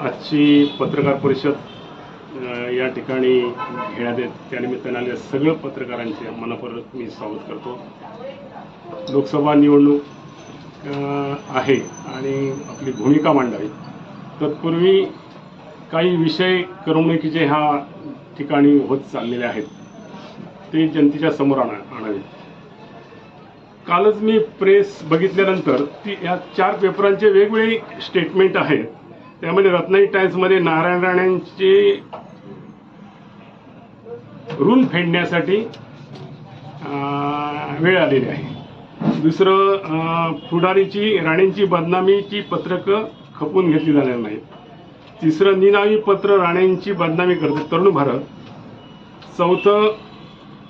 आजची पत्रकार परिषद या ठिकाणी घेण्यात येत त्यानिमित्ताने आलेल्या सगळं पत्रकारांचे मनपूर्वक मी स्वागत करतो. लोकसभा निवडणूक आहे आणि आपली भूमिका मांडावी. तत्पूर्वी काही विषय करमणुकीचे ह्या ठिकाणी होत चाललेले आहेत ते जनतेच्या समोर आणा आणावेत कालच मी प्रेस बघितल्यानंतर ती या चार पेपरांचे वेगवेगळे स्टेटमेंट आहेत त्यामध्ये रत्नाई टाईम्समध्ये नारायण राणेंचे ऋण फेडण्यासाठी वेळ आलेली आहे. दुसरं फुडारीची पुढारीची राणेंची बदनामीची पत्रकं खपून घेतली जाणार नाहीत. तिसरं निनावी पत्र राणेंची बदनामी करते तरुण भारत. चौथं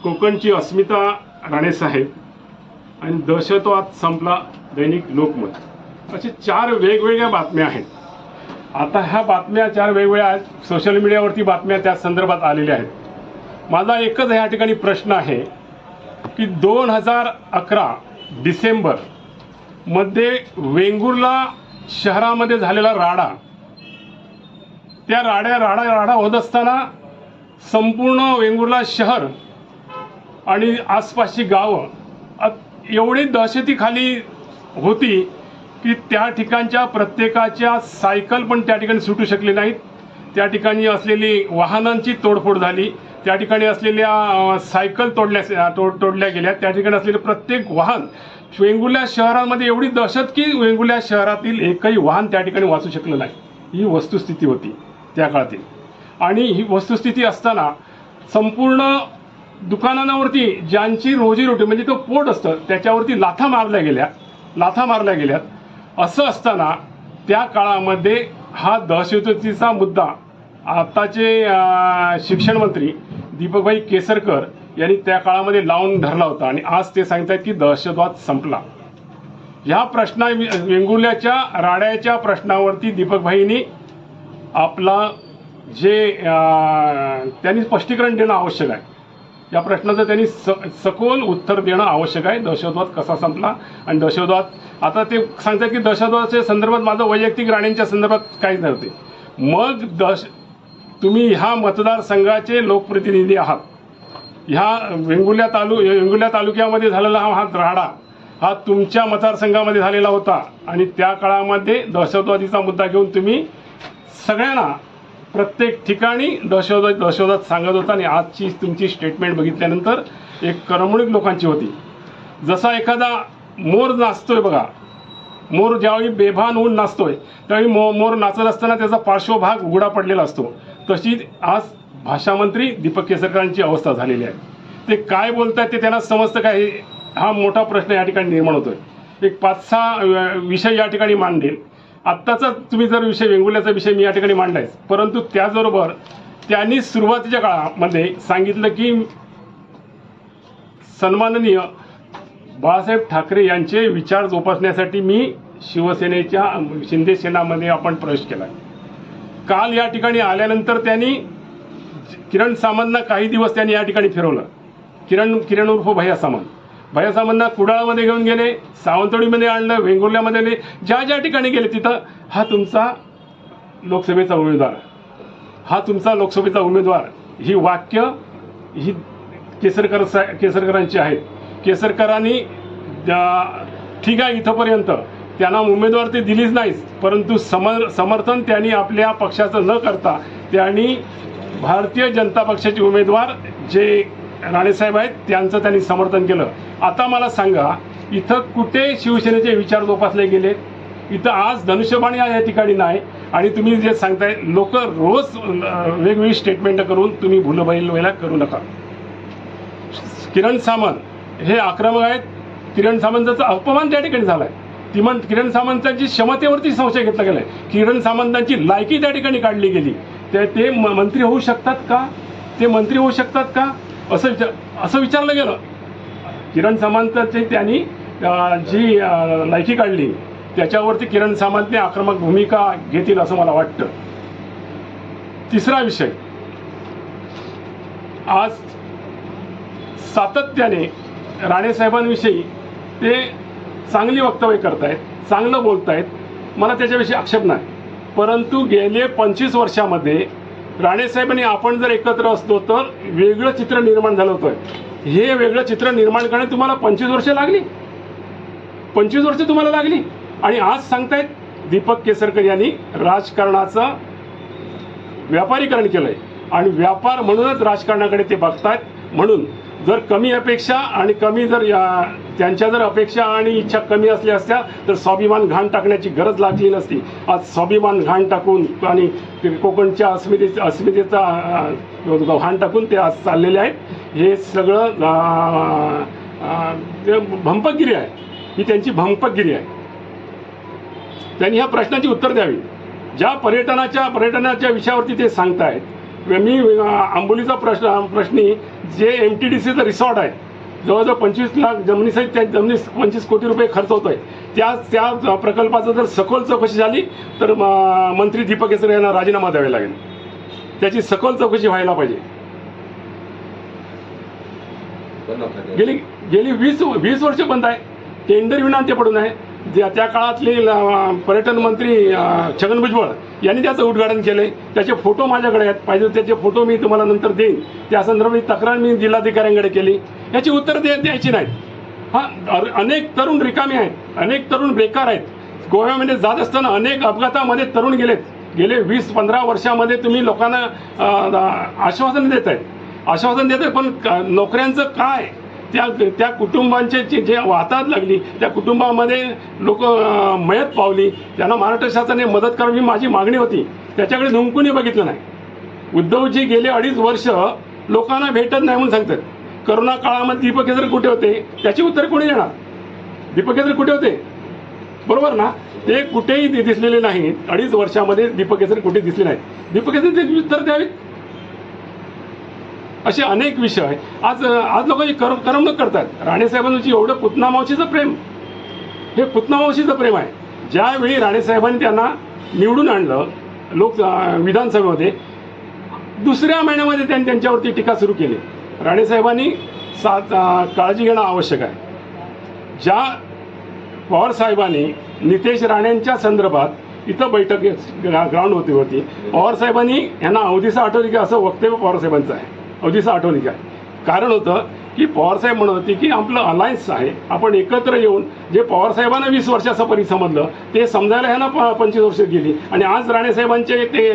कोकणची अस्मिता राणेसाहेब आणि दहशतवाद संपला दैनिक लोकमत. असे चार वेगवेगळ्या बातम्या आहेत. आता ह्या बातम्या चार वेगवेगळ्या आहेत. सोशल मीडियावरती बातम्या त्या संदर्भात आलेल्या आहेत. माझा एकच ह्या ठिकाणी प्रश्न आहे की दोन हजार अकरा डिसेंबरमध्ये वेंगुर्ला शहरामध्ये झालेला राडा त्या राड्या राडा राडा होत असताना संपूर्ण वेंगुर्ला शहर आणि आसपासची गावं एवढी दहशतीखाली होती की त्या ठिकाणच्या प्रत्येकाच्या सायकल पण त्या ठिकाणी सुटू शकले नाहीत. त्या ठिकाणी असलेली वाहनांची तोडफोड झाली. त्या ठिकाणी असलेल्या सायकल तोडल्या तोड तोडल्या गेल्या. त्या ठिकाणी असलेले प्रत्येक वाहन वेंगुल्या शहरामध्ये एवढी दहशत की वेंगुल्या शहरातील एकही वाहन त्या ठिकाणी वाचू शकलं नाही. ही वस्तुस्थिती होती त्या काळातील. आणि ही वस्तुस्थिती असताना संपूर्ण दुकानांवरती ज्यांची रोजीरोटी म्हणजे तो पोट असतं त्याच्यावरती लाथा मारल्या गेल्या. लाथा मारल्या गेल्यात. असं असताना त्या काळामध्ये हा दहशतवादीचा मुद्दा आताचे शिक्षण मंत्री दीपकभाई केसरकर यांनी त्या काळामध्ये लावून धरला होता आणि आज ते सांगतायत की दहशतवाद संपला. ह्या प्रश्ना वेंगुर्ल्याच्या राड्याच्या प्रश्नावरती दीपकभाईंनी आपला जे त्यांनी स्पष्टीकरण देणं आवश्यक आहे. या प्रश्नाचं त्यांनी स सखोल उत्तर देणं आवश्यक आहे. दहशतवाद कसा संपला आणि दहशतवाद आता ते सांगतात की दहशतवादाच्या संदर्भात माझं वैयक्तिक राणींच्या संदर्भात काहीच नव्हते. मग दहश तुम्ही ह्या मतदारसंघाचे लोकप्रतिनिधी आहात. ह्या वेंगुर्ल्या तालु वेंगुर्ल्या तालुक्यामध्ये झालेला हा हा राडा हा तुमच्या मतदारसंघामध्ये झालेला होता. आणि त्या काळामध्ये दहशतवादीचा मुद्दा घेऊन तुम्ही सगळ्यांना प्रत्येक ठिकाणी दहशतवाद दहशतवाद सांगत होता आणि आजची तुमची स्टेटमेंट बघितल्यानंतर एक करमणूक लोकांची होती. जसा एखादा मोर नाचतोय बघा मोर ज्यावेळी बेभान होऊन नाचतोय त्यावेळी मो मोर नाचत असताना त्याचा पार्श्वभाग उघडा पडलेला असतो. तशी आज भाषामंत्री दीपक केसरकरांची अवस्था झालेली आहे. ते काय बोलतायत ते त्यांना समजतं काय हा मोठा प्रश्न या ठिकाणी निर्माण होतोय. एक पाच सहा विषय या ठिकाणी मांडेल. आत्ताचा तुम्ही जर विषय वेंगुल्याचा विषय मी या ठिकाणी मांडलाय. परंतु त्याचबरोबर त्यांनी सुरुवातीच्या काळामध्ये सांगितलं की सन्माननीय बाळासाहेब ठाकरे यांचे विचार जोपासण्यासाठी मी शिवसेनेच्या शिंदे सेनामध्ये आपण प्रवेश केला. काल या ठिकाणी आल्यानंतर त्यांनी किरण सामंतना काही दिवस त्यांनी या ठिकाणी फिरवलं. किरण किरण उर्फ भैया सामंत. भैया कुडाळमध्ये घेऊन गेले सावंतवाडीमध्ये आणलं वेंगुर्ल्यामध्ये आले ज्या ज्या ठिकाणी गेले तिथं हा तुमचा लोकसभेचा उमेदवार. हा तुमचा लोकसभेचा उमेदवार. ही वाक्य ही केसरकर सा केसरकरांची आहेत केसरकरांनी ठीक आहे इथंपर्यंत. त्यांना उमेदवार ते दिलीच नाहीच परंतु समर समर्थन त्यांनी आपल्या पक्षाचं न करता त्यांनी भारतीय जनता पक्षाचे उमेदवार जे राणेसाहेब आहेत त्यांचं त्यांनी समर्थन केलं. आता मला सांगा इथं कुठे शिवसेनेचे विचार जोपासले गेले इथं आज धनुष्यबाणी या ठिकाणी नाही. आणि तुम्ही जे सांगताय लोक रोज वेगवेगळी स्टेटमेंट करून तुम्ही भूलबैल व्हायला करू नका. किरण सामंत हे आक्रमक आहेत. किरण सामंताचा अपमान त्या ठिकाणी झाला ती म्हण किरण सामंतांची क्षमतेवरती संशय घेतला गेला आहे किरण सामंतांची लायकी त्या ठिकाणी काढली गेली. ते ते म- मंत्री होऊ शकतात का? ते मंत्री होऊ शकतात का? असं विचार असं विचारलं गेलं. किरण सामंतांची त्यांनी जी लायकी काढली त्याच्यावरती किरण सामंतने आक्रमक भूमिका घेतील असं मला वाटतं. तिसरा विषय. आज सातत्याने राणेसाहेबांविषयी ते चांगली वक्तव्य करतायत चांगलं बोलतायत. मला त्याच्याविषयी आक्षेप नाही. परंतु गेले पंचवीस वर्षामध्ये राणेसाहेबांनी आपण जर एकत्र असतो तर वेगळं चित्र निर्माण झालं होतं. हे वेगळं चित्र निर्माण करण्यात तुम्हाला पंचवीस वर्ष लागली. पंचवीस वर्ष तुम्हाला लागली. आणि आज सांगतायत दीपक केसरकर यांनी राजकारणाचं व्यापारीकरण केलंय. आणि व्यापार म्हणूनच राजकारणाकडे ते बघतायत. म्हणून जर कमी अपेक्षा आणि कमी जर या त्यांच्या जर अपेक्षा आणि इच्छा कमी असल्या असत्या तर स्वाभिमान घाण टाकण्याची गरज लागली नसती. आज स्वाभिमान घाण टाकून आणि ते कोकणच्या अस्मिते अस्मितेचा घाण टाकून ते आज चाललेले आहेत. हे सगळं ते भंपकगिरी आहे. ही त्यांची भंपकगिरी आहे. त्यांनी ह्या प्रश्नाची उत्तर द्यावी. ज्या पर्यटनाच्या पर्यटनाच्या विषयावरती ते सांगतायत मी आंबोलीचा प्रश्न प्रश्नी जे एम टी डी सीचं रिसॉर्ट आहे जवळजवळ पंचवीस लाख जमिनीसहित त्या जमिनी पंचवीस कोटी रुपये खर्च होतोय. त्या त्या प्रकल्पाचं जर सखोल चौकशी झाली तर मंत्री दीपक केसरे यांना राजीनामा द्यावा लागेल. त्याची सखोल चौकशी व्हायला पाहिजे. गेली गेली वीस वीस वर्ष बंद आहे. टेंडर विना ते पडून आहे. ज्या त्या काळातले पर्यटन मंत्री छगन भुजबळ यांनी त्याचं उद्घाटन केलंय. त्याचे फोटो माझ्याकडे आहेत. पाहिजे त्याचे फोटो मी तुम्हाला नंतर देईन. त्या संदर्भात तक्रार मी जिल्हाधिकाऱ्यांकडे केली. याची उत्तर दे द्यायची नाहीत. हा अर- अनेक तरुण रिकामे आहेत. अनेक तरुण बेकार आहेत. गोव्यामध्ये जात असताना अनेक अपघातामध्ये तरुण गेलेत. गेले वीस पंधरा वर्षामध्ये तुम्ही लोकांना आश्वासन देत आहेत आश्वासन देत आहे पण नोकऱ्यांचं काय? त्या त्या कुटुंबांचे जे जे वाहतात लागली त्या कुटुंबामध्ये लोक मयत पावली. त्यांना महाराष्ट्र शासनाने मदत करावी ही माझी मागणी होती. त्याच्याकडे झुंकूनही बघितलं नाही. उद्धवजी गेले अडीच वर्ष लोकांना भेटत नाही म्हणून सांगतात. करोना काळामध्ये दीपक केसर कुठे होते? त्याची उत्तर कोणी देणार? दीपक केसर कुठे होते? बरोबर ना? ते कुठेही दिसलेले नाहीत. अडीच वर्षामध्ये दीपक केसर कुठे दिसले नाहीत. दीपक केसर ते उत्तर द्यावीत? असे अनेक विषय. आज आज लोक कर करमणूक करतात. राणेसाहेबांची एवढं पुतना मावशीचं प्रेम. हे पुतना मावशीचं प्रेम आहे. ज्यावेळी राणेसाहेबांनी त्यांना निवडून आणलं लोक विधानसभेमध्ये दुसऱ्या महिन्यामध्ये त्यांनी त्यांच्यावरती टीका सुरू केली. राणेसाहेबांनी सा काळजी घेणं आवश्यक आहे. ज्या पवार साहेबांनी नितेश राणेंच्या संदर्भात इथं बैठक ग्राउंड होती होती. पवार साहेबांनी यांना अवधीसा आठवली की असं वक्तव्य पवारसाहेबांचं आहे. अवधीसा आठवली आहे कारण होतं की पवारसाहेब म्हणत होते की आपलं अलायन्स आहे आपण एकत्र येऊन जे पवारसाहेबांना वीस वर्षाचं परी समजलं ते समजायला ह्यांना प पंचवीस वर्ष गेली. आणि आज राणेसाहेबांचे ते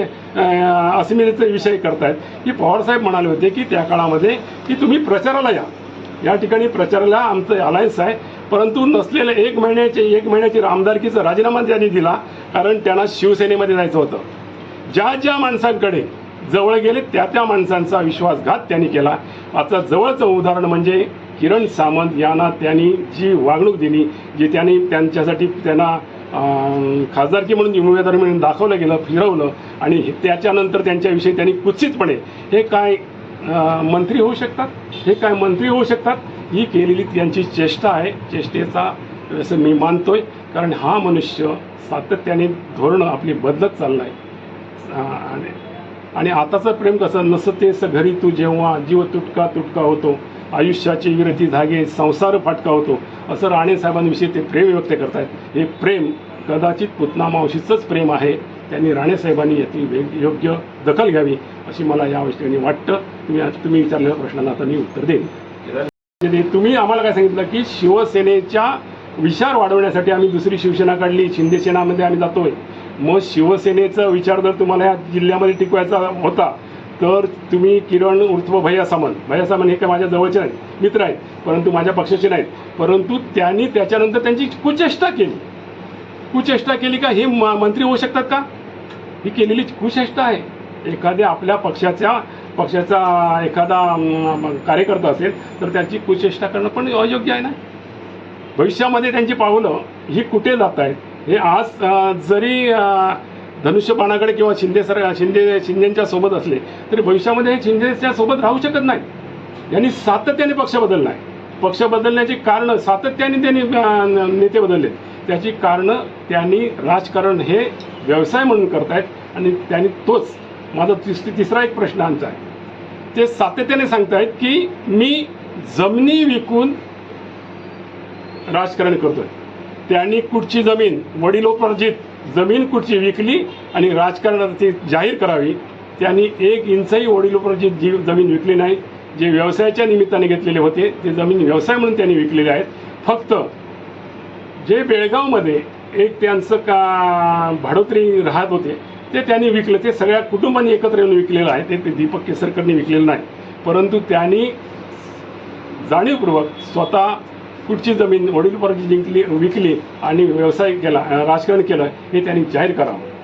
अस्मितेचे विषय करतायत की पवारसाहेब म्हणाले होते की त्या काळामध्ये की तुम्ही प्रचाराला या. या ठिकाणी प्रचाराला आमचं अलायन्स आहे. परंतु नसलेलं एक महिन्याचे एक महिन्याची आमदारकीचा राजीनामा त्यांनी दिला कारण त्यांना शिवसेनेमध्ये जायचं होतं. ज्या ज्या माणसांकडे जवळ गेले त्या त्या माणसांचा विश्वासघात त्यांनी केला. आता जवळचं उदाहरण म्हणजे किरण सामंत यांना त्यांनी जी वागणूक दिली जी त्यांनी त्यांच्यासाठी त्यांना खासदारकी म्हणून उमेदवारी म्हणून दाखवलं गेलं फिरवलं आणि हे- त्याच्यानंतर त्यांच्याविषयी त्यांनी कुत्सितपणे हे काय मंत्री होऊ शकतात? हे काय मंत्री होऊ शकतात? ही केलेली त्यांची चेष्टा आहे. चेष्टेचा असं मी मानतोय कारण हा मनुष्य सातत्याने धोरणं आपली बदलत चाललं आहे आणि आताचं प्रेम कसं नसतेस घरी तू जेव्हा जीव तुटका तुटका होतो आयुष्याची विरती धागे संसार फाटका होतो असं राणे साहेबांविषयी ते प्रेम व्यक्त करतायत. हे प्रेम कदाचित पुतना मावशीचंच प्रेम आहे. त्यांनी राणे साहेबांनी याची वेग योग्य दखल घ्यावी अशी मला या गोष्टीने वाटतं. तुम्ही आज तुम्ही विचारलेल्या प्रश्नांना आता मी उत्तर देईन. म्हणजे तुम्ही आम्हाला काय सांगितलं की शिवसेनेच्या विचार वाढवण्यासाठी आम्ही दुसरी शिवसेना काढली शिंदे सेनामध्ये आम्ही जातोय. मग शिवसेनेचा विचार जर तुम्हाला या जिल्ह्यामध्ये टिकवायचा होता तर तुम्ही किरण उर्फ भैया सामंत भैया सामंत हे काय माझ्या जवळचे नाहीत मित्र आहेत परंतु माझ्या पक्षाचे नाहीत परंतु त्यांनी त्याच्यानंतर त्यांची कुचेष्टा केली. कुचेष्टा केली का हे म- मंत्री होऊ शकतात का? ही केलेली कुचेष्टा आहे. एखाद्या आपल्या पक्षाच्या पक्षाचा एखादा कार्यकर्ता असेल तर त्याची कुचेष्टा करणं पण अयोग्य आहे ना? भविष्यामध्ये त्यांची पावलं ही कुठे जात आहेत हे आज जरी धनुष्यबाणाकडे किंवा शिंदे सर शिंदे शिंदेच्या सोबत असले तरी भविष्यामध्ये हे शिंदेच्या सोबत राहू शकत नाही. यांनी सातत्याने पक्ष बदलला आहे पक्ष बदलण्याची कारणं सातत्याने त्यांनी नेते बदलले. त्याची कारणं त्यांनी राजकारण हे व्यवसाय म्हणून करतायत आणि त्यांनी तोच माझा तिस तिसरा एक प्रश्न आमचा आहे. ते सातत्याने सांगतायत की मी जमिनी विकून राजकारण करतोय. त्यांनी कुठची जमीन वडिलोपार्जित जमीन कुठची विकली आणि राजकारणात ती जाहीर करावी त्यांनी एक इंचही वडिलोपार्जित जी जमीन विकली नाही जे व्यवसायाच्या निमित्ताने घेतलेले होते ते जमीन व्यवसाय म्हणून त्यांनी विकलेले आहेत. फक्त जे बेळगावमध्ये एक त्यांचं का भाडोत्री राहत होते ते त्यांनी विकलं. ते सगळ्या कुटुंबांनी एकत्र येऊन विकलेलं आहे. ते ते दीपक केसरकरनी विकलेलं नाही. परंतु त्यांनी जाणीवपूर्वक स्वतः कुठची जमीन वडीलपराची जिंकली विकली आणि व्यवसाय केला राजकारण केलं हे त्यांनी जाहीर करावं.